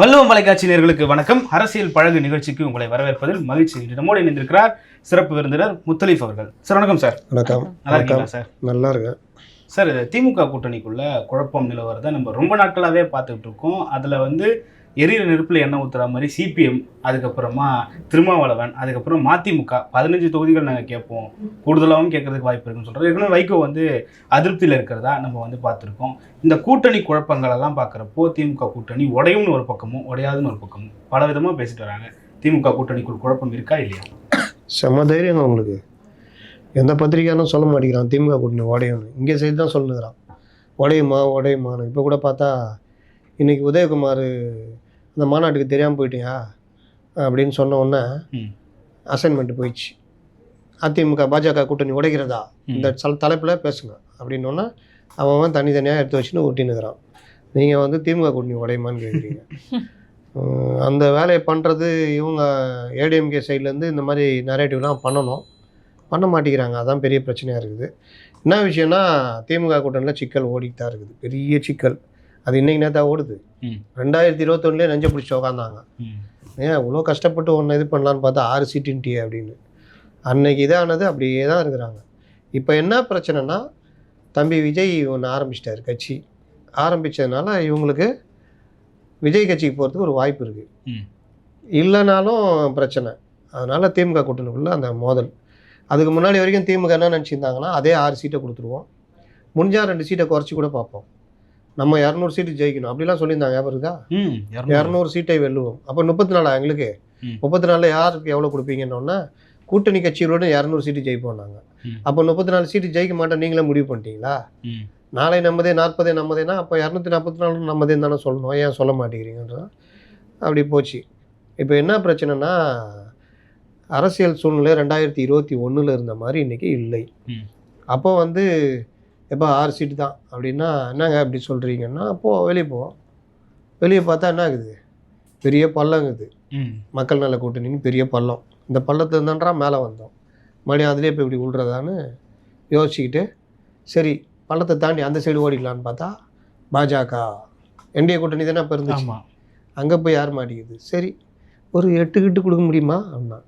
வள்ளுவம் தொலைக்காட்சி நேயர்களுக்கு வணக்கம். அரசியல் பழகு நிகழ்ச்சிக்கு உங்களை வரவேற்பதில் மகிழ்ச்சி. நம்மோடு இணைந்திருக்கிறார் சிறப்பு விருந்தினர் முத்தலீஃப் அவர்கள். சார் வணக்கம் சார். வணக்கம். நல்லா இருக்கீங்களா சார்? நல்லா இருக்கேன். சார் திமுக கூட்டணிக்குள்ள குழப்பம் நிலவரதை நம்ம ரொம்ப நாட்களாகவே பார்த்துக்கிட்டு இருக்கோம். அதில் வந்து எரியிற நெருப்பில் எண்ணெய் ஊற்றுற மாதிரி சிபிஎம் அதுக்கப்புறமா திருமாவளவன் அதுக்கப்புறம் மதிமுக. பதினஞ்சு தொகுதிகள் நாங்கள் கேட்போம். கூடுதலாகவும் கேட்கறதுக்கு வாய்ப்பு இருக்குன்னு சொல்கிறோம் ஏற்கனவே வைகோ வந்து அதிருப்தியில் இருக்கிறதா நம்ம வந்து பார்த்துருக்கோம். இந்த கூட்டணி குழப்பங்களெல்லாம் பார்க்குறப்போ திமுக கூட்டணி உடையும்னு ஒரு பக்கமும் உடையாதுன்னு ஒரு பக்கமும் பல விதமாக பேசிட்டு வராங்க. திமுக கூட்டணிக்குள் குழப்பம் இருக்கா இல்லையா? செம்ம தைரியங்க உங்களுக்கு. எந்த பத்திரிக்கையாலும் சொல்ல மாட்டேங்கிறான். திமுக கூட்டணி உடையும்னு. இங்கே செய்து தான் சொல்லுகிறான் உடையுமா உடையுமான்னு. இப்போ கூட பார்த்தா இன்றைக்கி உதயகுமார் அந்த மாநாட்டுக்கு தெரியாமல் போயிட்டியா? அப்படின்னு சொன்ன உடனே. அசைன்மெண்ட் போயிடுச்சு. அதிமுக பாஜக கூட்டணி உடைக்கிறதா. இந்த தலைப்பில் பேசுங்க. அப்படின்னோடனே அவன் அவன் தனித்தனியாக எடுத்து வச்சுன்னு ஒட்டினுக்கிறான் நீங்கள் வந்து திமுக கூட்டணி உடையுமான்னு கேட்குறீங்க அந்த வேலையை பண்ணுறது இவங்க ஏடிஎம்கே சைட்லேருந்து இந்த மாதிரி நரேட்டிவ்லாம் பண்ணணும். பண்ண மாட்டேங்கிறாங்க. அதான் பெரிய பிரச்சனையாக இருக்குது. என்ன விஷயம்னா திமுக கூட்டணியில் சிக்கல் தான் இருக்குது. பெரிய சிக்கல். அது இன்னைக்கு நேரத்தா ஓடுது. ரெண்டாயிரத்தி இருபத்தொன்னுலேயே நெஞ்ச பிடிச்சி உக்காந்தாங்க. ஏன் இவ்வளோ கஷ்டப்பட்டு ஒன்று இது பண்ணலான்னு பார்த்தா ஆறு சீட்டுன்ட்டியே அப்படின்னு. அன்னைக்கு இதானது அப்படியே தான் இருக்கிறாங்க. இப்போ என்ன பிரச்சனைனா தம்பி விஜய் ஒன்று ஆரம்பிச்சிட்டாரு கட்சி. ஆரம்பித்ததுனால இவங்களுக்கு விஜய் கட்சிக்கு போகிறதுக்கு ஒரு வாய்ப்பு இருக்குது. இல்லைனாலும் பிரச்சனை. அதனால் திமுக கூட்டணிக்குள்ளே அந்த மோதல். அதுக்கு முன்னாடி வரைக்கும் திமுக என்ன நினச்சிருந்தாங்கன்னா அதே ஆறு சீட்டை கொடுத்துருவோம். முடிஞ்சால் ரெண்டு சீட்டை குறைச்சி கூட பார்ப்போம். நம்ம இரநூறு சீட்டு ஜெயிக்கணும். அப்படிலாம் சொல்லியிருந்தாங்க ஞாபகம் இருக்கா? இரநூறு. சீட்டை வெல்லுவோம். அப்போ முப்பத்தி நாலா எங்களுக்கு. முப்பத்தி நாலில் யாருக்கு எவ்வளோ கொடுப்பீங்கன்னொன்னா கூட்டணி கட்சிகளோட இரநூறு சீட்டு ஜெயிப்போம் நாங்கள். அப்போ முப்பத்தி நாலு சீட்டு ஜெயிக்க மாட்டோம் நீங்களே முடிவு பண்ணிட்டீங்களா? நாளை நம்மதே நாற்பதே நம்மதேனா அப்போ இரநூத்தி நாற்பத்தி நாலு நம்மதேன்னு தானே சொல்லணும். ஏன் சொல்ல மாட்டேங்கிறீங்கன்றது. அப்படி போச்சு. இப்போ என்ன பிரச்சனைனா அரசியல் சூழ்நிலை ரெண்டாயிரத்தி இருபத்தி ஒன்றில் இருந்த மாதிரி இன்றைக்கி இல்லை. அப்போ வந்து எப்போ ஆறு சீட்டு தான். அப்படின்னா என்னங்க அப்படி சொல்கிறீங்கன்னா அப்போது வெளியே போவோம் வெளியே பார்த்தா என்ன ஆகுது? பெரிய பள்ளங்குது மக்கள் நல கூட்டணின்னு பெரிய பள்ளம். இந்த பள்ளத்துல இருந்தான்றா மேலே வந்தோம். மறுபடியும் அதுலேயே இப்போ இப்படி விழுறதான்னு யோசிச்சுக்கிட்டு சரி பள்ளத்தை தாண்டி அந்த சைடு ஓடிக்கலான்னு பார்த்தா பாஜக. என்டிஏ கூட்டணி தானே இப்போ இருந்துச்சு. அங்கே போய் யார் மாட்டேங்குது சரி ஒரு எட்டு கிட்டு கொடுக்க முடியுமா? அப்படின்னா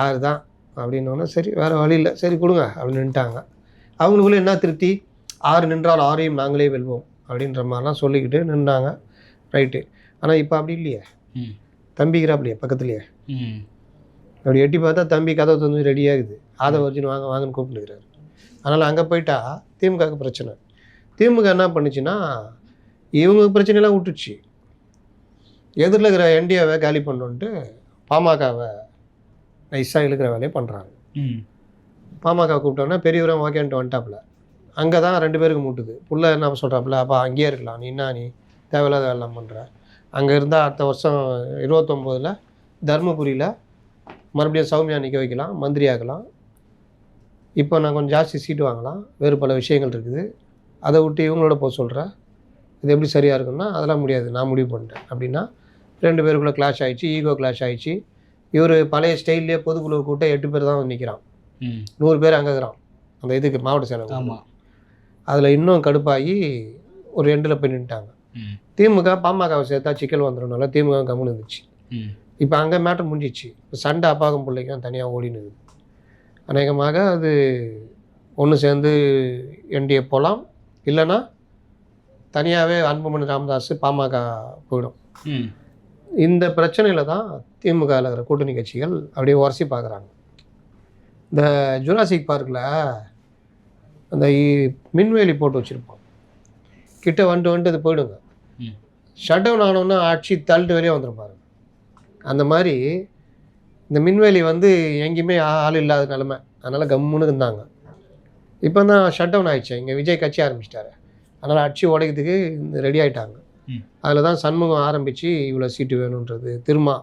ஆறு தான். அப்படின்னோடனே சரி வேறு வழி இல்லை. சரி கொடுங்க அப்படின்னு நின்ட்டாங்க அவங்களுக்குள்ள என்ன திருப்தி? ஆறு நின்றால் ஆறையும் நாங்களே வெல்வோம். அப்படின்ற மாதிரிலாம் சொல்லிக்கிட்டு நின்னாங்க ரைட்டு. ஆனால் இப்போ அப்படி இல்லையே. ம். தம்பிக்கிறாப்லையே பக்கத்துலேயே. ம். அப்படி எட்டி பார்த்தா தம்பி கதவு வந்து ரெடியாகுது ஆதவ அர்ஜுன் வாங்க வாங்கன்னு கூப்பிட்டுக்கிறாரு அதனால் அங்கே போயிட்டா திமுகவுக்கு பிரச்சனை. திமுக என்ன பண்ணுச்சுன்னா இவங்க பிரச்சனையெல்லாம் விட்டுச்சு எதிரில் இருக்கிற என்டிஏவை காலி பண்ணோன்ட்டு பாமகவை நைஸாக இழுக்கிற வேலையை பண்ணுறாங்க பாமக கூப்பிட்டோன்னா பெரியவரும் ஓகேன்ட்டு வந்துட்டாப்புல. அங்கே தான் ரெண்டு பேருக்கு மூட்டுது. புள்ள என்ன சொல்கிறாப்புல அப்பா அங்கேயே இருக்கலாம். நீ என்ன நீ தேவையில்லாத வேலைலாம் பண்ணுற அங்கே இருந்தால் அடுத்த வருஷம் இருபத்தொம்போதில் தருமபுரியில் மறுபடியும் சௌமியா நிற்க வைக்கலாம் மந்திரி ஆகலாம். இப்போ நான் கொஞ்சம் ஜாஸ்தி சீட்டு வாங்கலாம். வேறு பல விஷயங்கள் இருக்குது. அதை விட்டு இவங்களோட போக சொல்கிறேன் இது எப்படி சரியாக இருக்குன்னா அதெல்லாம் முடியாது. நான் முடிவு பண்ணிட்டேன். அப்படின்னா ரெண்டு பேருக்குள்ளே கிளாஷ் ஆயிடுச்சு ஈகோ கிளாஷ் ஆயிடுச்சு. இவர் பழைய ஸ்டைல்லே பொதுக்குழு கூட்டம் எட்டு பேர் தான் வந்து நிற்கிறான் நூறு பேர் அங்கே இருக்கிறான். அந்த இதுக்கு மாவட்ட செயலகம் ஆமாம் அதில் இன்னும் கடுப்பாகி ஒரு எண்டில் போய் நின்ட்டாங்க திமுக பாமகவை சேர்த்தா சிக்கல் வந்துடும்னால திமுக கம்முன்னு இருந்துச்சு. இப்போ அங்கே மேட்டர் முடிஞ்சிச்சு. இப்போ சண்டை அப்பாக்கும் பிள்ளைக்கும் தனியாக ஓடினு இருக்குது. அநேகமாக அது ஒன்று சேர்ந்து என்டிஏ போகலாம் இல்லைன்னா தனியாகவே அன்புமணி ராமதாஸ் பாமக போயிடும். இந்த பிரச்சனையில் தான் திமுகவில் இருக்கிற கூட்டணி கட்சிகள் அப்படியே உரசி பார்க்குறாங்க. இந்த ஜுராசிக் பார்க்கில் அந்த மின்வேலி போட்டு வச்சுருப்போம். கிட்ட வந்துட்டு வந்துட்டு அது போயிடுங்க. ஷட் டவுன் ஆனோன்னா அடிச்சு தள்ளிட்டு வெளியே வந்துருப்பாரு அந்த மாதிரி இந்த மின்வேலி வந்து எங்கேயுமே ஆள் இல்லாத நிலமை. அதனால் கம்முன்னு இருந்தாங்க. இப்போ தான் ஷட் டவுன் ஆயிடுச்சு. இங்கே விஜய் கட்சி ஆரம்பிச்சிட்டாரு. அதனால் அடிச்சு உடைக்கிறதுக்கு ரெடி ஆயிட்டாங்க. ம். அதில் தான் சண்முகம் ஆரம்பித்து இவ்வளோ சீட்டு வேணுன்றது. திருமா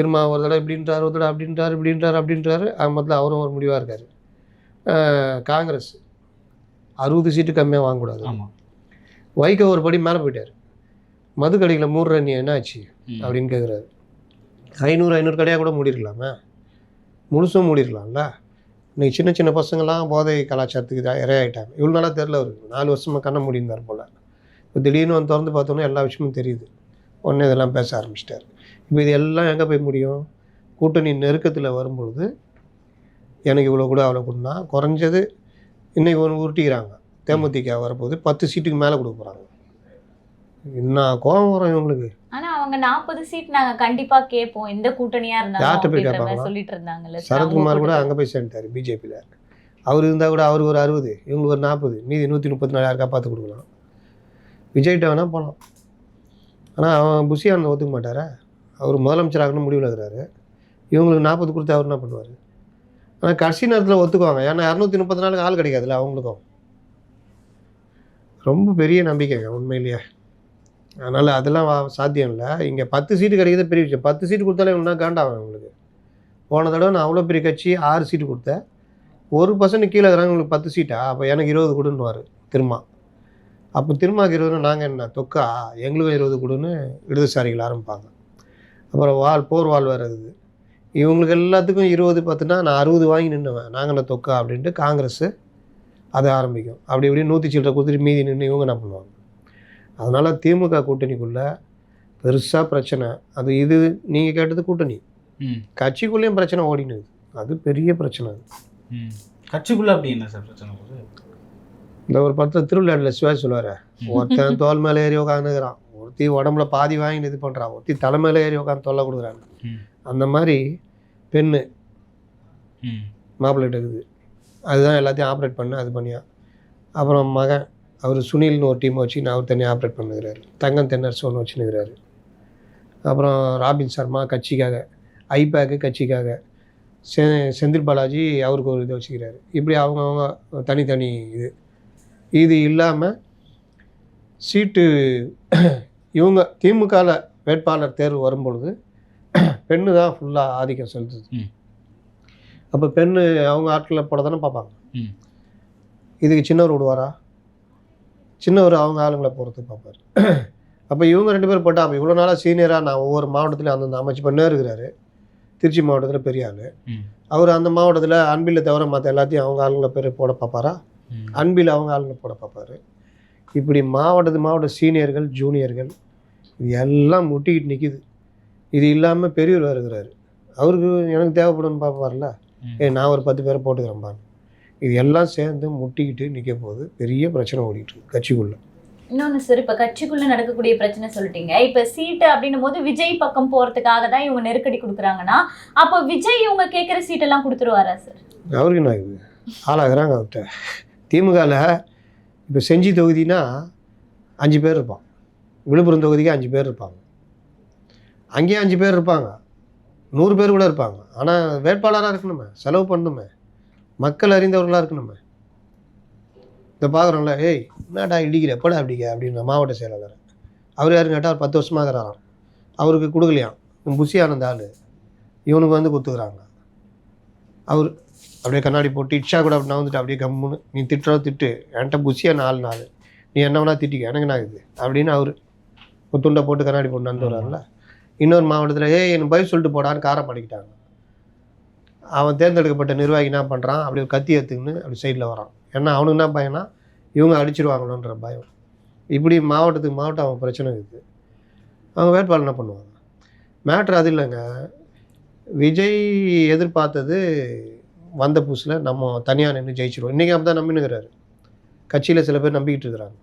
திருமா ஒரு தடவை இப்படின்றார் ஒரு தடவை அப்படின்றார் இப்படின்றார் அப்படின்றாரு. மொத்தத்தில் அவரும் ஒரு முடிவாக இருக்கார். காங்கிரஸ் அறுபது சீட்டு கம்மியாக வாங்கக்கூடாது. வைகோ ஒரு படி மேலே போயிட்டார். மதுக்கடையில் மூடுற நீ என்ன ஆச்சு? அப்படின்னு கேட்குறாரு ஐநூறு ஐநூறு கடையாக கூட மூடிருக்கலாமே. முழுசும் மூடிருக்கலாம்ல. இன்னைக்கு சின்ன சின்ன பசங்களாம் போதை கலாச்சாரத்துக்கு இரையாயிட்டாங்க. இவ்வளோ நாளாக தெரில அவருக்கு நாலு வருஷமாக கண்ண மூடியிருந்தார் போல். இப்போ திடீர்னு வந்து திறந்து பார்த்தோன்னா எல்லா விஷயமும் தெரியுது. உடனே இதெல்லாம் பேச ஆரம்பிச்சிட்டார். இப்போ இது எல்லாம் எங்கே போய் முடியும்? கூட்டணி நெருக்கத்தில் வரும்பொழுது எனக்கு இவ்வளோ கூட அவ்வளோ கொடுனா குறைஞ்சது இன்னைக்கு ஒன்று உருட்டிக்கிறாங்க. தேமுதிக வரப்போகுது பத்து சீட்டுக்கு மேலே கொடுக்க போகிறாங்க என்ன கோபம் வரும் இவங்களுக்கு. ஆனா அவங்க நாற்பது சீட் நாங்க கண்டிப்பா கேட்போம். எந்த கூட்டணியா இருந்தாலும்? சொல்லிட்டு இருந்தாங்கல்ல சரத்குமார் கூட அங்கே போய் சேர்ந்துட்டார் பிஜேபியில். அவர் இருந்தால் கூட அவருக்கு ஒரு அறுபது இவங்களுக்கு ஒரு நாற்பது மீதி நூற்றி முப்பத்தி நாலு யாருக்கா பார்த்து கொடுக்கலாம். விஜய்கிட்ட வேணால் போகலாம் ஆனால் அவன் புஷியானந்த ஒத்துக்க மாட்டாரா? அவர் முதலமைச்சர் ஆகணும் முடிவில் இருக்கிறாரு இவங்களுக்கு நாற்பது கொடுத்து அவர் என்ன பண்ணுவார்? ஆனால் கடைசி நேரத்தில் ஒத்துக்குவாங்க. ஏன்னா இரநூத்தி முப்பத்தி நாலுக்கு ஆள் கிடைக்காதுல்ல அவங்களுக்கும். ரொம்ப பெரிய நம்பிக்கைங்க உண்மையிலேயே. அதனால் அதெல்லாம் சாத்தியம் இல்லை. இங்கே பத்து சீட்டு கிடைக்கிறது பெரிய விஷயம். பத்து சீட்டு கொடுத்தாலே இவங்கன்னா காண்டாகும் அவங்களுக்கு போன தடவை நான் அவ்வளோ பெரிய கட்சி ஆறு சீட்டு கொடுத்தேன். ஒரு பர்சன்ட் கீழே இருக்கிறாங்க உங்களுக்கு பத்து சீட்டா? அப்போ எனக்கு இருபது கொடுன்னுவார் திருமா. அப்போ திருமாக்கு இருபதுன்னு நாங்கள் என்ன தொக்கா? எங்களுக்கும் இருபது கொடுன்னு இடதுசாரிகள் ஆரம்பிப்பாங்க. அப்புறம் வால் போர் வால் வேறு இருக்குது. இவங்களுக்கு எல்லாத்துக்கும் இருபது பத்துனா நான் அறுபது வாங்கி நின்னுவேன். நாங்கள் தொக்கா அப்படின்ட்டு காங்கிரஸ் அதை ஆரம்பிக்கும். அப்படி இப்படி நூற்றி சில்லரை கொடுத்துட்டு மீதி நின்று இவங்க என்ன பண்ணுவாங்க? அதனால் திமுக கூட்டணிக்குள்ளே பெருசாக பிரச்சனை. அது இது நீங்கள் கேட்டது கூட்டணி. கட்சிக்குள்ளேயும் பிரச்சனை ஓடினுது அது பெரிய பிரச்சனை அது. கட்சிக்குள்ள அப்படி என்ன சார் பிரச்சனை இந்த ஒரு படத்தில் திருவிழாவில் சிவாஜி சொல்லுவார் ஒருத்தன் தோல் மேலே ஏறி உட்காந்துக்கிறான் ஒருத்தி உடம்புல பாதி வாங்கி இது பண்ணுறான் ஒருத்தி தலை மேலே ஏறி உட்காந்து தொல்லை கொடுக்குறாங்க. அந்த மாதிரி பெண்ணு மாப்பிள்ளைகிட்ட இருக்குது. அதுதான் எல்லாத்தையும் ஆப்ரேட் பண்ணு அது பண்ணியா. அப்புறம் மகன் அவர் சுனில்னு ஒரு டீமை வச்சு நான் அவர் தனியாக ஆப்ரேட் பண்ணுகிறாரு. தங்கம் தென்னரசு ஒன்று வச்சுன்னுக்கிறாரு அப்புறம் ராபின் சர்மா கட்சிக்காக ஐபேக்கு கட்சிக்காக செ செந்தில் பாலாஜி அவருக்கு ஒரு இது வச்சுக்கிறாரு. இப்படி அவங்கவுங்க தனித்தனி இது. இது இல்லாமல் சீட்டு இவங்க திமுகவில் வேட்பாளர் தேர்வு வரும்பொழுது பெண்ணு தான் ஃபுல்லாக ஆதிக்கம் செலுத்துது. அப்போ பெண்ணு அவங்க ஆட்களை போட தானே பார்ப்பாங்க. இதுக்கு சின்னவர் விடுவாரா? சின்னவர் அவங்க ஆளுங்களை பொறுத்து பார்ப்பார். அப்போ இவங்க ரெண்டு பேரும் போட்டால் அப்போ இவ்வளோ நாளாக சீனியராக நான் ஒவ்வொரு மாவட்டத்திலையும் அந்தந்த அமைச்சு பண்ணே இருக்கிறாரு. திருச்சி மாவட்டத்தில் பெரிய ஆள். அவர் அந்த மாவட்டத்தில் அன்பில் தவிர மற்ற எல்லாத்தையும் அவங்க ஆளுங்களை பேர் போட பார்ப்பாரா? அன்பில் அவங்க ஆளுங்க போட பார்ப்பாரு. இப்படி மாவட்டத்து மாவட்ட சீனியர்கள் ஜூனியர்கள் இது எல்லாம் முட்டிக்கிட்டு நிற்கிது இது இல்லாமல் பெரியவர் இருக்கிறாரு. அவருக்கு எனக்கு தேவைப்படும்னு பார்ப்பார்ல. ஏ நான் ஒரு பத்து பேரை போட்டுக்கிறேன்பான்னு இது எல்லாம் சேர்ந்து முட்டிக்கிட்டு நிற்க போகுது. பெரிய பிரச்சனை ஓடிட்டு இருக்கு கட்சிக்குள்ளே. இன்னொன்னு சார் இப்ப கட்சிக்குள்ள நடக்கக்கூடிய பிரச்சனை சொல்லிட்டீங்க. இப்ப சீட்டு அப்படின்னும் போது விஜய் பக்கம் போறதுக்காக தான் இவங்க நெருக்கடி கொடுக்குறாங்கன்னா அப்ப விஜய் இவங்க கேட்குற சீட்டெல்லாம் கொடுத்துருவாரா சார் அவருக்கு என்ன ஆளாகிறாங்க அவர்கிட்ட. திமுகவில் இப்போ செஞ்சி தொகுதினா அஞ்சு பேர் இருப்பான் விழுப்புரம் தொகுதிக்கு அஞ்சு பேர் இருப்பாங்க. அங்கேயும் அஞ்சு பேர் இருப்பாங்க. நூறு பேர் கூட இருப்பாங்க. ஆனால் வேட்பாளராக இருக்கணுமே செலவு பண்ணணுமே மக்கள் அறிந்தவர்களாக இருக்கணுமே. இந்த பார்க்குறோம்ல ஏய் என்னடா இடிக்கிற எப்படா அப்படிங்க அப்படின்ற மாவட்ட செயலாளர். அவர் யாருன்னு கேட்டால் அவர் பத்து வருஷமாக இருக்கிறாராம். அவருக்கு கொடுக்கலையாம். உன் புஷி ஆனந்த ஆள். இவனுக்கு வந்து கொடுத்துக்குறாங்க அவர் அப்படியே கண்ணாடி போட்டு இட்ஷா கூட அப்படி நான் வந்துட்டு அப்படியே கம்முன்னு நீ திட்டுறோ திட்டு என்கிட்ட புஷியாக நாலு நாள் நீ என்ன வேணா திட்டிக்க எனக்கு நான் இது அப்படின்னு அவர் ஒரு துண்டை போட்டு கண்ணாடி போட்டு நடந்து வர்றாருல. இன்னொரு மாவட்டத்தில் ஏய் எனக்கு பதில் சொல்லிட்டு போடான்னு காரம் பண்ணிக்கிட்டாங்க அவன் தேர்ந்தெடுக்கப்பட்ட நிர்வாகி என்ன பண்ணுறான் அப்படி ஒரு கத்தி எடுத்துக்கின்னு அப்படி சைடில் வரான் ஏன்னா அவனுக்கு என்ன பயம்னா இவங்க அடிச்சிருவாங்களோன்ற பயம். இப்படி மாவட்டத்துக்கு மாவட்டம் அவன் பிரச்சனை இருக்குது. அவங்க வேட்பாளர் என்ன பண்ணுவாங்க? மேட்ரு அது இல்லைங்க. விஜய் எதிர்பார்த்தது வந்த புதுசில் நம்ம தனியாக நின்று ஜெயிச்சிருவோம். இன்றைக்கி அப்படி தான் நம்பினுக்கிறாரு கட்சியில் சில பேர் நம்பிக்கிட்டு இருக்கிறாங்க.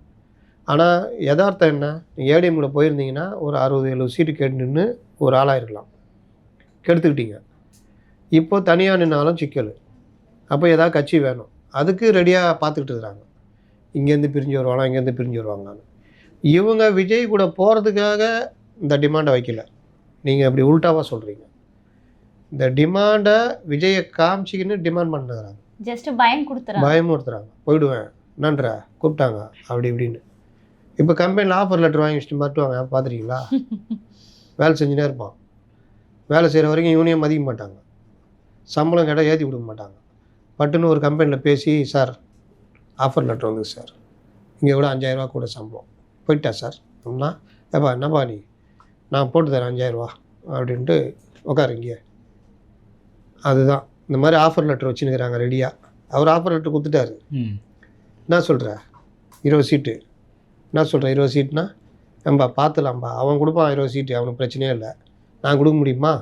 ஆனால் யதார்த்தம் என்ன? ஏடிஎம் கூட போயிருந்தீங்கன்னா ஒரு அறுபது எழுபது சீட்டு கேட்டு நின்று ஒரு ஆளாக இருக்கலாம். கெடுத்துக்கிட்டீங்க. இப்போ தனியாக நின்னாலும் சிக்கல். அப்போ எதாவது கட்சி வேணும். அதுக்கு ரெடியாக பார்த்துக்கிட்டு இருக்கிறாங்க. இங்கேருந்து பிரிஞ்சு வருவாங்க இங்கேருந்து பிரிஞ்சு வருவாங்கன்னு இவங்க விஜய் கூட போகிறதுக்காக இந்த டிமாண்டை வைக்கல. நீங்கள் அப்படி உல்ட்டாவாக சொல்கிறீங்க இந்த டிமாண்டை விஜயை காமிச்சிக்கின்னு டிமாண்ட் பண்ணுறாங்க. ஜஸ்ட் பயம் கொடுத்துறாங்க. பயமுறுத்துறாங்க போயிடுவேன். நன்றா. கூப்பிட்டாங்க. அப்படி இப்படின்னு. இப்போ கம்பெனியில் ஆஃபர் லெட்டர் வாங்கி வச்சுட்டு மாட்டுவாங்க பார்த்துருக்கீங்களா? வேலை செஞ்சுனே இருப்பான். வேலை செய்கிற வரைக்கும் இவனையும் மதிக்க மாட்டாங்க. சம்பளம் கேட்டால் ஏற்றி கொடுக்க மாட்டாங்க. பட்டுன்னு ஒரு கம்பெனியில் பேசி சார் ஆஃபர் லெட்டர் வந்தது சார். இங்கே கூட அஞ்சாயிரரூவா கூட சம்பளம். போயிட்டா சார் அப்படின்னா ஏப்பா என்னப்பா நீ? நான் போட்டு தரேன் அஞ்சாயிரரூவா அப்படின்ட்டு உட்காரு இங்கே அதுதான். இந்த மாதிரி ஆஃபர் லெட்டர் வச்சுன்னுக்கிறாங்க ரெடியாக அவர் ஆஃபர் லெட்டர் கொடுத்துட்டாரு. ம். என்ன சொல்கிற இருபது சீட்டு என்ன சொல்கிற இருபது சீட்னா ஏம்பா பார்த்துலாம்பா. அவன் கொடுப்பான் இருபது சீட்டு அவனுக்கு பிரச்சனையே இல்லை. நான் கொடுக்க முடியுமா?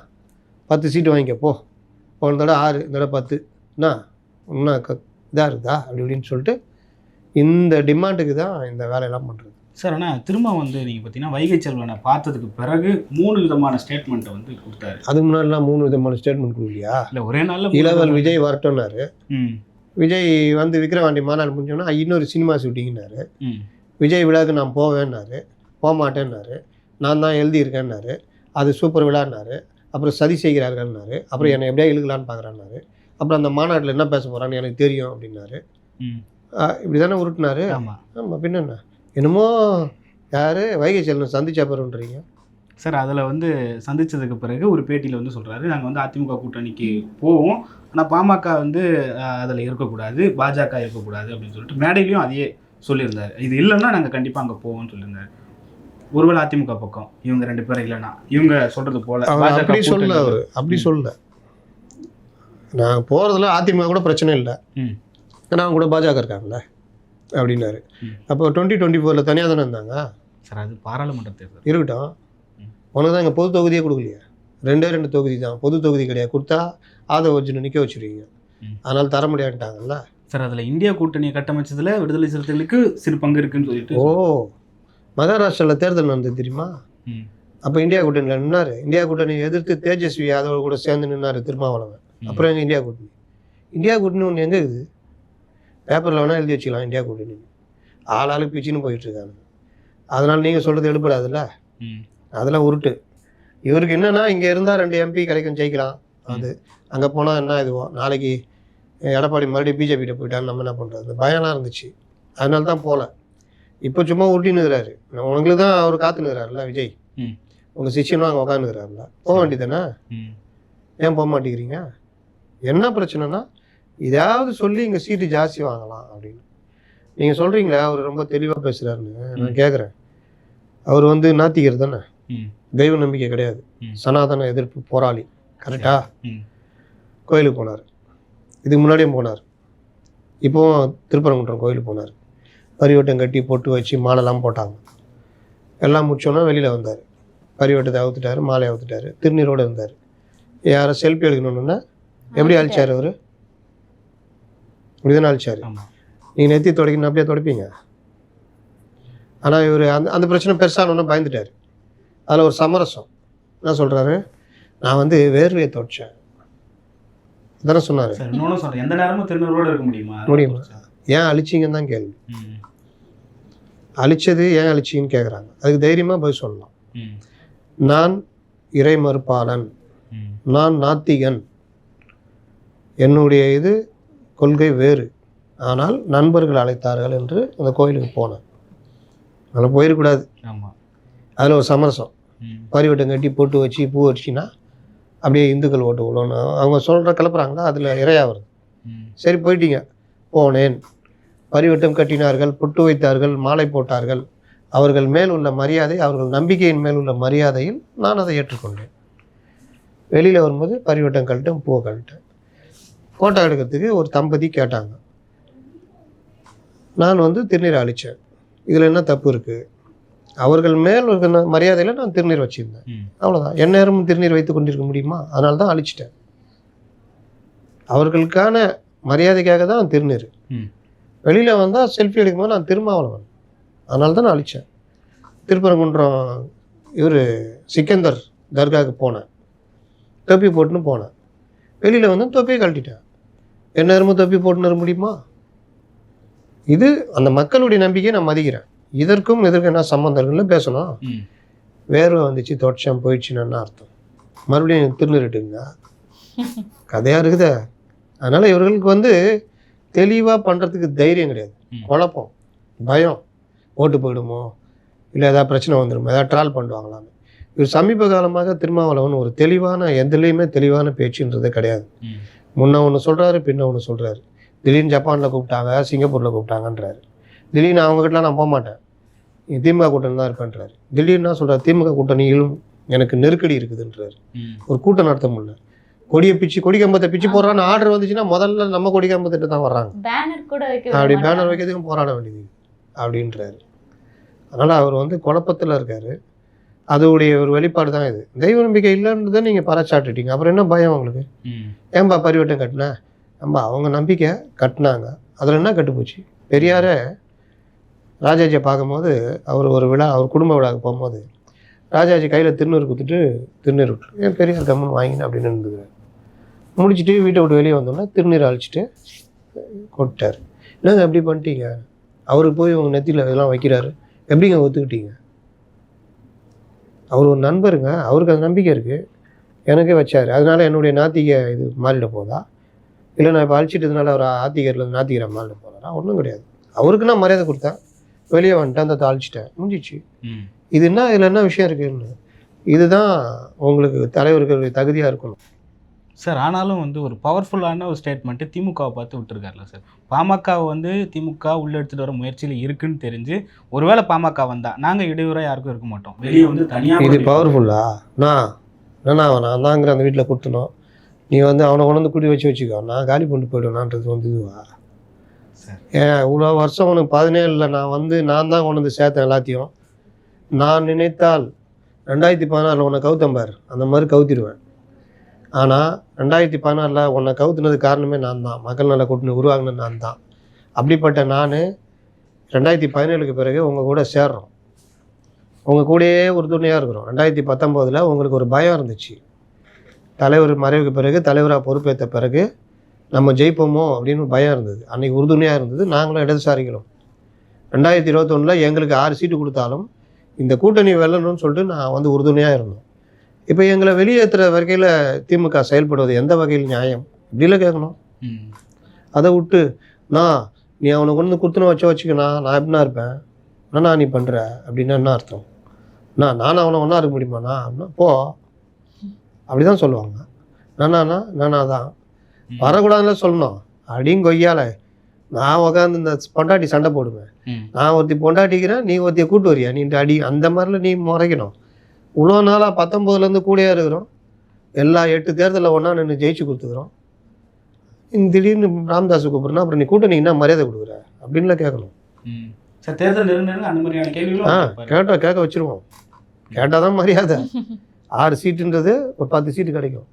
பத்து சீட்டு வாங்கிக்க போ. போன தடவை ஆறு இந்த தடவை பத்து. என்ன இன்னும் க இதாக இருக்குதா? அப்படி இப்படின்னு சொல்லிட்டு இந்த டிமாண்டுக்கு தான் இந்த வேலையெல்லாம் பண்ணுறது சார் ஆனால் திரும்ப வந்து நீங்கள் பார்த்தீங்கன்னா வைகை செல்வனை பார்த்ததுக்கு பிறகு மூணு விதமான ஸ்டேட்மெண்ட்டை வந்து கொடுத்தாரு. அதுக்கு முன்னாடிலாம் மூணு விதமான ஸ்டேட்மெண்ட் கொடுக்கலையா? இல்லை ஒரே நாளில் இளவல் விஜய் வரட்டும்னாரு. ம். விஜய் வந்து விக்ரவாண்டி மாநாடு முடிஞ்சோன்னா இன்னொரு சினிமா ஷூட்டிங்னாரு. விஜய் விழாவுக்கு நான் போவேன்னாரு. போக மாட்டேன்னாரு நான் தான் எழுதியிருக்கேன்னாரு. அது சூப்பர் விழான்னாரு. அப்புறம் சதி செய்கிறார்கள்னாரு. அப்புறம் என்னை எப்படியா இழுக்கலான்னு பார்க்குறான்னாரு அப்புறம் அந்த மாநாட்டில் என்ன பேச போகிறான்னு எனக்கு தெரியும் அப்படின்னாரு. இப்படி தானே உருட்டினாரு? ஆமாம் ஆமாம் பின்ன என்ன என்னமோ யார்? வைகை செல்வன் சந்திச்சா பெறுன்றீங்க சார் அதில் வந்து சந்திச்சதுக்கு பிறகு ஒரு பேட்டியில் வந்து சொல்கிறாரு நாங்கள் வந்து அதிமுக கூட்டணிக்கு போவோம். ஆனால் பாமக வந்து அதில் இருக்கக்கூடாது. பாஜக இருக்கக்கூடாது அப்படின்னு சொல்லிட்டு மேடையிலையும் அதையே சொல்லியிருந்தாரு. இது இல்லைன்னா நாங்கள் கண்டிப்பாக அங்கே போவோம்னு சொல்லியிருந்தாரு. ஒருவேளை அதிமுக பக்கம். இவங்க ரெண்டு பேரும் இல்லைன்னா. இவங்க சொல்றது போல. அப்படி சொல்ல அவர். அப்படி. சொல்ல நான் போகிறதுல அதிமுக கூட பிரச்சனை இல்லை. ம். ஏன்னா அவங்க கூட பாஜக இருக்காங்கல்ல. அப்படின்னாரு. அப்போ டுவெண்ட்டி டுவெண்ட்டி ஃபோரில் தனியாக தானே இருந்தாங்க? சார் அது பாராளுமன்ற தேர்தல். இருக்கட்டும். உனக்கு தான் இங்கே பொது தொகுதியே கொடுக்கலையே. ரெண்டே ரெண்டு தொகுதி தான். பொது தொகுதி கிடையாது. கொடுத்தா ஆதவ அர்ஜுனை நிற்க வச்சிருவீங்க. அதனால் தர முடியாதுட்டாங்கல்ல சார் அதில் இந்தியா கூட்டணியை கட்டமைச்சதுல விடுதலை சிறுத்தைகளுக்கு சிறு பங்கு இருக்குன்னு சொல்லிட்டு ஓ மகாராஷ்டிராவில் தேர்தல் நடந்தது தெரியுமா. அப்போ இந்தியா கூட்டணியில் நின்னாரு. இந்தியா கூட்டணியை எதிர்த்து தேஜஸ்வி யாதவ் கூட சேர்ந்து நின்னாரு திருமாவளவன். அப்புறம் எங்கள் இந்தியா கூட்டணி? இந்தியா கூட்டணி ஒன்று எங்கே இருக்குது? பேப்பரில் வேணால் எழுதி வச்சுக்கலாம் இந்தியா கூட்டணி. ஆள் ஆளுக்கு பிச்சுன்னு போயிட்டு இருக்காங்க. அதனால் நீங்கள் சொல்கிறது எடுப்படாதுல்ல ம். அதெல்லாம் உருட்டு. இவருக்கு என்னன்னா இங்கே இருந்தால் ரெண்டு எம்பி கிடைக்கும் ஜெயிக்கலாம். அது அங்கே போனால் என்ன இதுவோ நாளைக்கு எடப்பாடி மறுபடியும் பிஜேபிகிட்ட போயிட்டான்னு நம்ம என்ன பண்ணுறது பயம்லாம் இருந்துச்சு. அதனால தான் போகல இப்போ சும்மா உருட்டினுக்கிறாரு உங்களுக்கு தான் அவர் காத்துனுக்கிறாருல்ல விஜய். உங்கள் சிஷியனும் அங்கே உக்காந்துக்கிறாருல்ல. போக வேண்டியதானே. ஏன் போக மாட்டேங்கிறீங்க? என்ன பிரச்சனைனா இதாவது சொல்லி இங்கே சீட்டு ஜாஸ்தி வாங்கலாம் அப்படின்னு. நீங்கள் சொல்கிறீங்களே அவர் ரொம்ப தெளிவாக பேசுகிறாருன்னு நான் கேட்குறேன் அவர் வந்து நாத்திகர் தானே. தெய்வ நம்பிக்கை கிடையாது. சனாதன எதிர்ப்பு போராளி. கரெக்டா. கோயிலுக்கு போனார். இதுக்கு முன்னாடியும் போனார். இப்போவும் திருப்பரங்குன்றம் கோயிலுக்கு போனார். பரிவட்டம் கட்டி பொட்டு வச்சு மாலைலாம் போட்டாங்க. எல்லாம் முடிச்சோன்னா வெளியில் வந்தார். பரிவட்டத்தை அவுத்துட்டாரு மாலை அவுத்துட்டாரு திருநீரோடு இருந்தார். யாரை செல்ஃபி எடுக்கணுன்னா எப்படி அழிச்சார் அவர்? அழிச்சார் ஆமா. நீங்கள் நெத்தி துடைக்கணும் அப்படியே துடைப்பீங்க. ஆனால் இவர் அந்த அந்த பிரச்சனை பெருசானோன்னு பயந்துட்டார். அதில் ஒரு சமரசம். என்ன சொல்கிறாரு நான் வந்து வேர்வையை துடைச்சேன். தானே சொன்னார். சார் இன்னொன்னு சொல்றேன். எந்த நேரமும் திருநூறோட இருக்க முடியுமா? முடியுமா? ஏன் அழிச்சிங்கன்னு தான் கேள்வி. அழிச்சது ஏன் அழிச்சிங்கன்னு கேட்குறாங்க அதுக்கு தைரியமாக போய் சொல்லலாம். நான் இறை மறுப்பாளன். நான் நாத்திகன். என்னுடைய இது கொள்கை வேறு. ஆனால் நண்பர்கள் அழைத்தார்கள் என்று அந்த கோயிலுக்கு போனேன் அதில் போயிடக்கூடாது அதில் ஒரு சமரசம். பரிவட்டம் கட்டி போட்டு வச்சு பூ வச்சின்னா அப்படியே இந்துக்கள் ஓட்டு விழணும் அவங்க சொல்கிற கிளப்புறாங்களா? அதில் இறையா வருது. சரி போயிட்டீங்க. போனேன். பரிவட்டம் கட்டினார்கள் பொட்டு வைத்தார்கள் மாலை போட்டார்கள். அவர்கள் மேல் உள்ள மரியாதை அவர்கள் நம்பிக்கையின் மேல் உள்ள மரியாதையில் நான் அதை ஏற்றுக்கொண்டேன். வெளியில் வரும்போது பரிவட்டம் கழட்டும் பூவை கழட்டேன் ஃபோட்டோ எடுக்கிறதுக்கு ஒரு தம்பதி கேட்டாங்க. நான் வந்து திருநீர் அழித்தேன் இதில் என்ன தப்பு இருக்குது அவர்கள் மேல் இருக்கிற மரியாதையில் நான் திருநீர் வச்சுருந்தேன். அவ்வளோதான் எந்நேரமும் திருநீர் வைத்து கொண்டிருக்க முடியுமா? அதனால தான் அழிச்சிட்டேன். அவர்களுக்கான மரியாதைக்காக தான் திருநீர். வெளியில் வந்தால் செல்ஃபி எடுக்கும்போது நான் திருமாவளவன். அதனால தான் நான் அழித்தேன் திருப்பரங்குன்றம் இவர் சிக்கந்தர் தர்காவுக்கு போனேன் தொப்பி போட்டுன்னு போனேன் வெளியில் வந்து தொப்பியை கழட்டிட்டேன் எந்நேரமும் தொப்பி போட்டுன்னு இருக்க முடியுமா? இது அந்த மக்களுடைய நம்பிக்கையை நான் மதிக்கிறேன். இதற்கும் இதற்கும் என்ன சம்மந்தம் இருக்குன்னு பேசணும். வேர்வை வந்துச்சு தொடச்சம் போயிடுச்சுன்னு அர்த்தம். மறுபடியும் திருநிறுட்டுங்க கதையாக இருக்குதே. அதனால் இவர்களுக்கு வந்து தெளிவாக பண்ணுறதுக்கு தைரியம் கிடையாது. குழப்பம் பயம். ஓட்டு போயிடுமோ? இல்லை ஏதாவது பிரச்சனை வந்துடுமோ? ஏதாவது ட்ரால் பண்ணுவாங்களான்னு இவர் சமீப காலமாக திருமாவளவன் ஒரு தெளிவான எதுலேயுமே தெளிவான பேச்சுன்றதே கிடையாது. முன்ன ஒன்று சொல்கிறாரு பின்ன ஒன்று சொல்கிறாரு திடீர்னு ஜப்பானில் கூப்பிட்டாங்க சிங்கப்பூரில் கூப்பிட்டாங்கன்றாரு. திடீர்னு அவங்ககிட்டலாம் நான் போக மாட்டேன் திமுக கூட்டணி தான் இருப்பேன்றாரு. திடீர்னு என்ன சொல்கிறார் திமுக கூட்டணியிலும் எனக்கு நெருக்கடி இருக்குதுன்றாரு. ஒரு கூட்டம் நடத்த முடியல. கொடியை பிச்சு கொடி கம்பத்தை பிச்சு போடுறான்னு ஆர்டர் வந்துச்சுன்னா முதல்ல நம்ம கொடி கம்பத்திட்ட தான் வர்றாங்க. பேனர் கூட வைக்க அப்படி பேனர். வைக்கிறதுக்கும் போராட வேண்டியது. அப்படின்றாரு. அதனால் அவர் வந்து குழப்பத்தில் இருக்கார். அதோடைய ஒரு வெளிப்பாடு தான் இது. தெய்வ நம்பிக்கை இல்லைன்றதை நீங்கள் பறைச்சாட்டுட்டீங்க அப்புறம் என்ன பயம் உங்களுக்கு? ஏன்பா பரிவட்டம் கட்டின? நம்ம அவங்க நம்பிக்கை கட்டினாங்க. அதில் என்ன கட்டுப்போச்சு பெரியார ராஜாஜியை பார்க்கும்போது அவர் ஒரு விழா அவர் குடும்ப விழாவுக்கு போகும்போது ராஜாஜி கையில் திருநூறு குத்துட்டு திருநீர் விட்டு ஏன் பெரியார் கம்மன் வாங்கினேன் அப்படின்னு இருந்துக்கிறார் முடிச்சுட்டு வீட்டை விட்டு வெளியே வந்தோன்னே திருநீர் அழிச்சிட்டு கொட்டார். என்னங்க எப்படி பண்ணிட்டீங்க? அவருக்கு போய் உங்கள் நெத்தியில் இதெல்லாம் வைக்கிறாரு. எப்படிங்க ஒத்துக்கிட்டீங்க? அவர் ஒரு நண்பருங்க. அவருக்கு அந்த நம்பிக்கை இருக்குது எனக்கே வச்சார். அதனால என்னுடைய நாத்திக இது மாறிட போதா? இல்லை நான் இப்போ அழிச்சிட்டதுனால அவர் ஆத்திகரில் நாத்திகரை மாறிட போகிறாரா ஒன்றும் கிடையாது. அவருக்கு நான் மரியாதை கொடுத்தேன். வெளியே வந்துட்டேன். அந்த தாளிச்சிட்டேன் முடிஞ்சிச்சு. இது என்ன இதில் என்ன விஷயம் இருக்குன்னு. இதுதான் உங்களுக்கு தலைவருக்கு தகுதியாக இருக்கணும். சார் ஆனாலும் வந்து ஒரு பவர்ஃபுல்லான ஒரு ஸ்டேட்மெண்ட்டு திமுகவை பார்த்து விட்டுருக்காருல சார். பாமகவை வந்து திமுக உள்ள எடுத்துட்டு வர முயற்சியில் இருக்குன்னு தெரிஞ்சு ஒருவேளை பாமக வந்தா நாங்கள் இடையூறாக யாருக்கும் இருக்க மாட்டோம். வெளியே வந்து தனியாக இது பவர்ஃபுல்லா நான் என்ன அவன் நான் தாங்கிற அந்த வீட்டில் கொடுத்தணும் நீ வந்து அவனை கொண்டு வந்து குடி வச்சு வச்சுக்கோ. நான் காலி பண்ணிட்டு போயிடுவேனான்றது வந்து இதுவா? சரி. ஏன் இவ்வளோ வருஷம் உனக்கு பதினேழில் நான் வந்து நான் தான் கொண்டு வந்து சேர்த்தேன் எல்லாத்தையும். நான் நினைத்தால் ரெண்டாயிரத்தி பதினாறில் உன்னை கவுத்தம்பார் அந்த மாதிரி கவுத்திடுவேன். ஆனால் ரெண்டாயிரத்தி பதினாறில் உன்னை கவுத்துனது காரணமே நான் தான். மக்கள் நல கூட்டணி உருவாங்கினது நான் தான். அப்படிப்பட்ட நான் ரெண்டாயிரத்தி பதினேழுக்கு பிறகு உங்கள் கூட சேர்றோம். உங்கள் கூடயே ஒரு துணையாக இருக்கிறோம். ரெண்டாயிரத்தி பத்தொம்போதில் உங்களுக்கு ஒரு பயம் இருந்துச்சு. தலைவர் மறைவுக்கு பிறகு தலைவராக பொறுப்பேற்ற பிறகு நம்ம ஜெயிப்போமோ அப்படின்னு பயம் இருந்தது. அன்றைக்கி உறுதுணையாக இருந்தது. நாங்களும் இடதுசாரிகளும். ரெண்டாயிரத்தி இருபத்தொன்னில் எங்களுக்கு ஆறு சீட்டு கொடுத்தாலும் இந்த கூட்டணி வெல்லணும்னு சொல்லிட்டு நான் வந்து உறுதுணையாக இருந்தோம். இப்போ எங்களை வெளியேற்றுற வகையில் திமுக செயல்படுவது எந்த வகையில் நியாயம்? இப்படிலாம் கேட்கணும் அதை விட்டு நான் நீ அவனை கொண்டு வந்து குத்துன வச்ச வச்சுக்கண்ணா நான் எப்படின்னா இருப்பேன்? என்னண்ணா நீ பண்ணுற அப்படின்னா என்ன அர்த்தம்? நான் நானும் அவனை ஒன்றா இருக்க முடியுமாண்ணா அப்படின்னா போ. அப்படி தான் சொல்லுவாங்க நானாண்ணா நானா தான். வரக்கூடாதுன்னு சொல்லணும். அடியும் கொய்யால. நான் உட்காந்து இந்த பொண்டாட்டி சண்டை போடுவேன். நான் ஒருத்தி பொண்டாட்டிக்கிறேன் நீ ஒருத்தியை கூட்டு வரியா? நீ அடி அந்த மாதிரிலாம் நீ முறைக்கணும். இவ்வளோ நாளாக பத்தொம்போதுலேருந்து கூடயே இருக்கிறோம். எல்லா எட்டு தேர்தலில் ஒன்றா நின்று ஜெயிச்சு கொடுத்துக்கிறோம். இந்த திடீர்னு ராமதாஸ் கூப்பிட்றனா அப்புறம் நீ கூட்டணி என்ன மரியாதை கொடுக்குற? அப்படின்லாம் கேட்கணும். சார் தேர்தல் அந்த மாதிரியான ஆ. கேட்டால் கேட்க வச்சிருவோம். கேட்டால் தான் மரியாதை. ஆறு சீட்டுன்றது ஒரு பத்து சீட்டு கிடைக்கும்.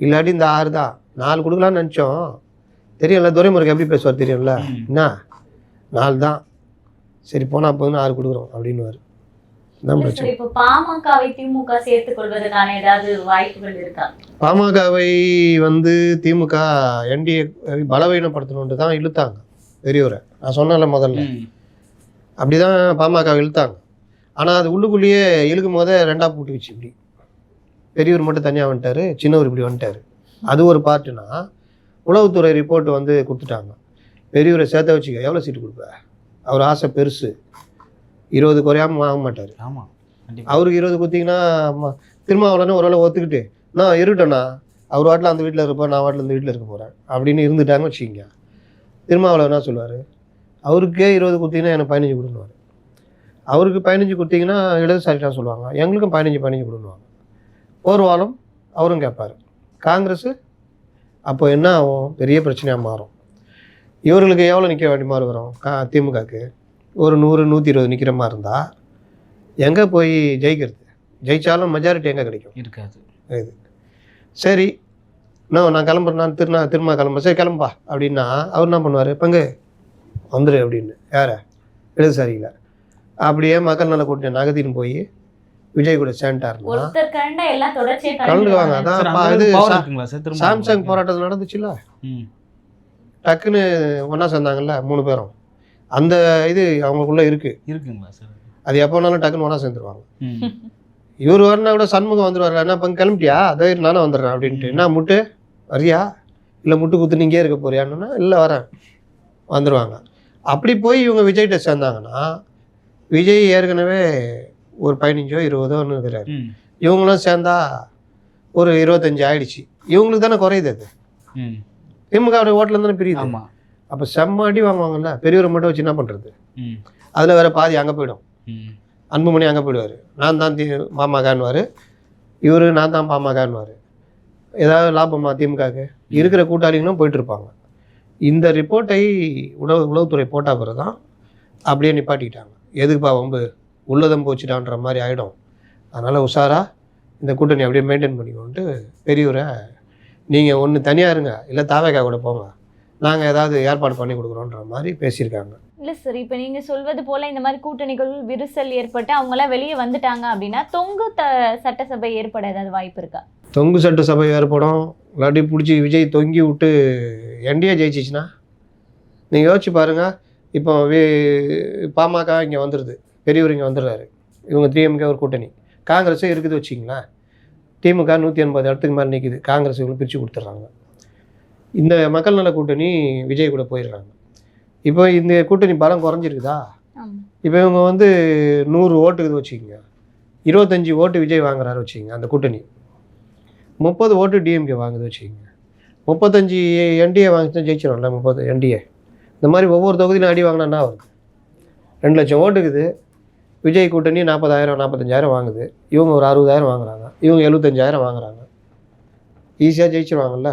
இல்லாட்டி இந்த ஆறு தான். நாலு கொடுக்கலான்னு நினச்சோம். தெரியும்ல துரைமுருகன் எப்படி பேசுவார் தெரியும்ல. என்ன? நாலு தான். சரி போனால் போதுன்னு ஆறு கொடுக்குறோம் அப்படின்னுவார். பாமகவை திமுக சேர்த்துக் கொள்வதற்கான ஏதாவது வாய்ப்புகள் இருக்கா? பாமகவை வந்து திமுக என்டிஏ பலவீனப்படுத்தணுன்ட்டு தான் இழுத்தாங்க பெரியவரை நான் சொன்னேன்ல முதல்ல. ம். அப்படி தான் பாமக இழுத்தாங்க. ஆனால் அது உள்ளுக்குள்ளேயே இழுக்கும் போதே ரெண்டாக போட்டுக்கிச்சு இப்படி. பெரியவர் மட்டும் தனியாக வந்துட்டார் சின்னவர் இப்படி வந்துட்டார். அது ஒரு பார்ட்டுனா உளவுத்துறை ரிப்போர்ட் வந்து கொடுத்துட்டாங்க. பெரியவரை சேர்த்த வச்சுக்க எவ்வளோ சீட்டு கொடுப்ப? அவர் ஆசை பெருசு. இருபது குறையாம வாங்க மாட்டார். ஆமாம் அவருக்கு இருபது கொடுத்தீங்கன்னா ம- திருமாவளவனே ஓரளவு ஒத்துக்கிட்டு நான் இருட்டேண்ணா அவர் வாட்டில் அந்த வீட்டில் இருப்பேன் நான் வாட்டில் இந்த வீட்டில் இருக்க போகிறேன் அப்படின்னு இருந்துட்டாங்கன்னு வச்சுக்கிங்க. திருமாவளவன் என்ன சொல்லுவார்? அவருக்கே இருபது கொடுத்தீங்கன்னா எனக்கு பதினஞ்சு கொடுன்னுவார். அவருக்கு பதினஞ்சு கொடுத்தீங்கன்னா இடதுசாரி தான் சொல்லுவாங்க. எங்களுக்கும் பதினஞ்சு பதினஞ்சு கொடுன்னுவாங்க. ஒரு வாரம் அவரும் கேட்பார். காங்கிரஸ் அப்போ என்ன ஆகும்? பெரிய பிரச்சனையாக மாறும். இவர்களுக்கு எவ்வளோ நிற்க வேண்டிய மாதிரி வரும் கா திமுகக்கு. ஒரு நூறு நூற்றி இருபது நிற்கிற மாதிரி இருந்தால் எங்கே போய் ஜெயிக்கிறது? ஜெயிச்சாலும் மெஜாரிட்டி எங்கே கிடைக்கும்? இருக்காது. இது. சரி நான் நான் கிளம்புறேன் நான் திருநா திரும்ப கிளம்புறேன். சரி கிளம்பா அப்படின்னா அவர் என்ன பண்ணுவார்? பங்கு வந்துரு அப்படின்னு. யார? இடதுசாரியில். அப்படியே மக்கள் நல கூட்டணி நகர்த்தின்னு போய் விஜய் கூட சேர்ந்துட்டாருன்னா கலந்துக்குவாங்க. அதான் இது சாம்சங் போராட்டத்தில் நடந்துச்சுல்ல? ம். டக்குன்னு ஒன்றா சேர்ந்தாங்கல்ல மூணு பேரும். அந்த இது அவங்களுக்குள்ள இருக்குது இருக்குங்களா சார்? அது எப்போ வேணாலும் டக்குன்னு ஒன்றா சேர்ந்துருவாங்க. இவர் வரனா கூட சண்முகம் வந்துருவாரு. என்ன பங்கு கிளம்பிட்டியா? அதோ நானும் வந்துடுறேன் அப்படின்ட்டு. என்ன முட்டு? வரியா? இல்லை முட்டு குத்து நீங்கே இருக்க போறியான்னா இல்லை வரேன். வந்துடுவாங்க அப்படி போய் இவங்க விஜய்கிட்ட சேர்ந்தாங்கன்னா விஜய் ஏற்கனவே ஒரு பதினஞ்சோ இருபதோ இருக்கிறாரு இவங்களும் சேர்ந்தா ஒரு இருபத்தஞ்சு ஆயிடுச்சு. இவங்களுக்கு தானே குறையுது அது? ம். திமுகவுடைய ஓட்டில் தானே பிரியுது. ஆமாம் அப்போ செம்ம அடி வாங்குவாங்கல்ல? பெரியவரை மட்டும் வச்சு என்ன பண்ணுறது அதில் வேற பாதி அங்கே போயிடும். அன்புமணி அங்கே போயிடுவார். நான் தான் தி பாமகன்னுவார். இவர் நான் தான் பாமகன்னுவார். ஏதாவது லாபமா திமுகக்கு? இருக்கிற கூட்டாளிகளும் போயிட்டு இருப்பாங்க. இந்த ரிப்போர்ட்டை உளவு உளவுத்துறை போட்ட பிறகு தான் அப்படியே நிப்பாட்டிக்கிட்டாங்க எதுக்குப்பா வம்பு? உள்ளதம் போச்சுடான்ற மாதிரி ஆகிடும் அதனால் உஷாரா இந்த கூட்டணி அப்படியே மெயின்டைன் பண்ணிக்கோன்ட்டு பெரியவரை நீங்கள் ஒன்று தனியாக இருங்க. இல்லை தாவேக்கா கூட போங்க. நாங்கள் ஏதாவது ஏற்பாடு பண்ணி கொடுக்குறோன்ற மாதிரி பேசியிருக்காங்க. இல்ல சார் இப்ப நீங்க சொல்வது போல இந்த மாதிரி கூட்டணிகள் விரிசல் ஏற்பட்டு அவங்க எல்லாம் வெளியே வந்துட்டாங்க அப்படின்னா தொங்கு த சட்டசபை ஏற்பட ஏதாவது வாய்ப்பு இருக்கா? தொங்கு சட்ட சபை ஏற்படும். இல்லாட்டி பிடிச்சி விஜய் தொங்கி விட்டு என்டிஏ ஜெயிச்சிச்சுன்னா நீங்கள் யோசிச்சு பாருங்கள் இப்போ வி- பாமக இங்கே வந்துடுது பெரியவர் இங்கே வந்துடுறாரு. இவங்க டிஎம்கே ஒரு கூட்டணி. காங்கிரஸும் இருக்குது வச்சிங்களேன் திமுக நூற்றி எண்பது இடத்துக்கு மேலே நிற்கிது காங்கிரஸ் இவங்க பிரித்து கொடுத்துட்றாங்க. இந்த மக்கள் நல கூட்டணி விஜய் கூட போயிடுறாங்க. இப்போ இந்த கூட்டணி பலம் குறைஞ்சிருக்குதா? இப்போ இவங்க வந்து நூறு ஓட்டுக்குது வச்சுக்கோங்க. இருபத்தஞ்சி ஓட்டு விஜய் வாங்குறாரு வச்சுக்கோங்க அந்த கூட்டணி. முப்பது ஓட்டு டிஎம்கே வாங்குது வச்சுக்கோங்க. முப்பத்தஞ்சு என்டிஏ வாங்கிட்டு ஜெயிச்சிடும்ல முப்பது என்டிஏ இந்த மாதிரி ஒவ்வொரு தொகுதியிலும் அடி வாங்கினா வருது ரெண்டு லட்சம் ஓட்டுக்குது விஜய் கூட்டணி நாற்பதாயிரம் நாற்பத்தஞ்சாயிரம் வாங்குது. இவங்க ஒரு அறுபதாயிரம் வாங்குறாங்க. இவங்க எழுபத்தஞ்சாயிரம் வாங்குறாங்க. ஈஸியாக ஜெயிச்சிருவாங்கல்ல?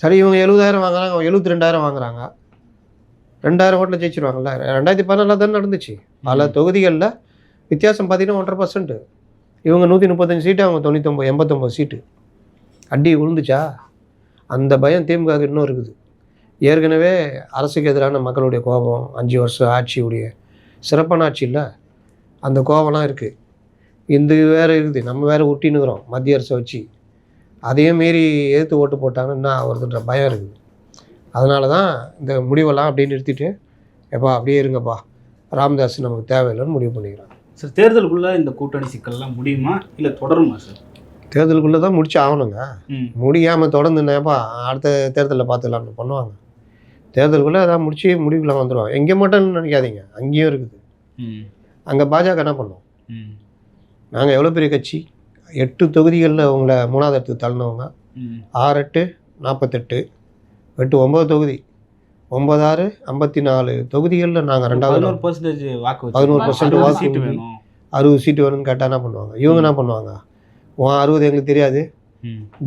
சரி இவங்க எழுபதாயிரம் வாங்குறாங்க அவங்க எழுபத்தி ரெண்டாயிரம் வாங்குறாங்க. ரெண்டாயிரம் ஓட்டில் ஜெயிச்சிருவாங்கல்ல. ரெண்டாயிரத்தி பதினாலில் தானே நடந்துச்சு. பல தொகுதிகளில் வித்தியாசம் பார்த்தீங்கன்னா ஒன்றரை பர்சன்ட் இவங்க நூற்றி முப்பத்தஞ்சு சீட்டு அவங்க தொண்ணூத்தொம்பது எண்பத்தொம்பது சீட்டு. அடி விழுந்துச்சா அந்த பயம் திமுக க்கு இன்னும் இருக்குது. ஏற்கனவே அரசுக்கு எதிரான மக்களுடைய கோபம் அஞ்சு வருஷம் ஆட்சியுடைய சிறப்பான ஆட்சி இல்லை. அந்த கோபம்லாம் இருக்குது இந்த வேறு இருக்குது. நம்ம வேறு உட்டினுக்கிறோம் மத்திய அரசை வச்சு. அதையும் மீறி எதிர்த்து ஓட்டு போட்டாங்கன்னா ஆகுறதுன்ற பயம் இருக்குது. அதனால தான் இந்த முடிவெல்லாம் அப்படியே நிறுத்திட்டு எப்பா அப்படியே இருங்கப்பா. ராமதாஸ் நமக்கு தேவையில்லைன்னு முடிவு பண்ணிக்கிறாங்க சார் தேர்தலுக்குள்ள இந்த கூட்டணி சிக்கல்லாம் முடியுமா? இல்லை தொடருமா சார்? தேர்தலுக்குள்ளே தான் முடிச்சு ஆகணுங்க. முடியாமல் தொடர்ந்துனேப்பா அடுத்த தேர்தலில் பார்த்துக்கலாம்னு பண்ணுவாங்க. தேர்தலுக்குள்ளே அதான் முடிச்சு முடிவுக்குலாம் வந்துடுவாங்க எங்கே மட்டும்னு நினைக்காதீங்க அங்கேயும் இருக்குது. அங்கே பாஜக என்ன பண்ணோம்? நாங்கள் எவ்வளோ பெரிய கட்சி? எட்டு தொகுதிகளில் உங்களை மூணாவது இடத்துக்கு தள்ளினவங்க. ஆறு எட்டு நாற்பத்தெட்டு எட்டு ஒம்பது தொகுதி. ஒம்பதாறு ஐம்பத்தி நாலு தொகுதிகளில் நாங்கள் ரெண்டாவது. பர்சன்டேஜ் வாக்கு பதினோரு அறுபது வாக்கு அறுபது சீட்டு வரும்னு கேட்டால் என்ன பண்ணுவாங்க? இவங்க என்ன பண்ணுவாங்க? உன் அறுபது எங்களுக்கு தெரியாது.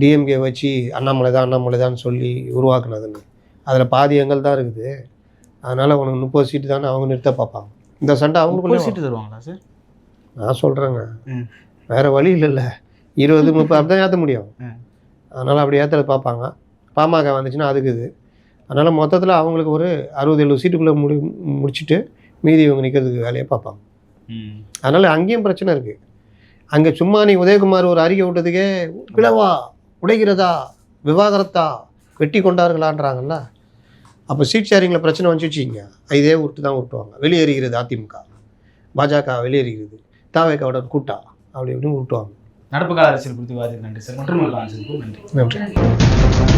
டிஎம்கே வச்சு அண்ணாமலை தான் அண்ணாமலை தான் சொல்லி உருவாக்குனதுன்னு அதில் பாதி எங்கள் தான் இருக்குது. அதனால் உனக்கு முப்பது சீட்டு தானே அவங்க நிறுத்த பார்ப்பாங்க. இந்த சண்டை முப்பது அவங்களுக்குள்ளே சீட்டு தருவாங்களா சார்? நான் சொல்கிறேங்க. வேறு வழி இல்லைல்ல. இருபது முப்பது அப்படி தான் ஏற்ற முடியும். அதனால் அப்படி ஏற்ற பார்ப்பாங்க பாமக வந்துச்சுன்னா அதுக்கு இது. அதனால் மொத்தத்தில் அவங்களுக்கு ஒரு அறுபது எழுபது சீட்டுக்குள்ளே முடி முடிச்சுட்டு மீதி இவங்க நிற்கிறதுக்கு வேலையை பார்ப்பாங்க அதனால் அங்கேயும் பிரச்சனை இருக்குது அங்கே சும்மா நீ உதயகுமார் ஒரு அறிக்கை விட்டதுக்கே பிளவா உடைகிறதா விவாகரத்தா வெட்டி கொண்டார்களான்றாங்கல்ல. அப்போ சீட் ஷேரிங்கில் பிரச்சனை வந்துச்சு வச்சுக்கிங்க. இதே உருட்டு தான் உருட்டுவாங்க. வெளியேறுகிறது அதிமுக. பாஜக வெளியேறுகிறது. தாவேக்காவோட கூட்டா. அப்படி இப்படின்னு உருட்டுவாங்க. நடப்பு கால அரசியல் குறித்து விவாதிக்க நன்றி சார். மற்றும் நன்றி.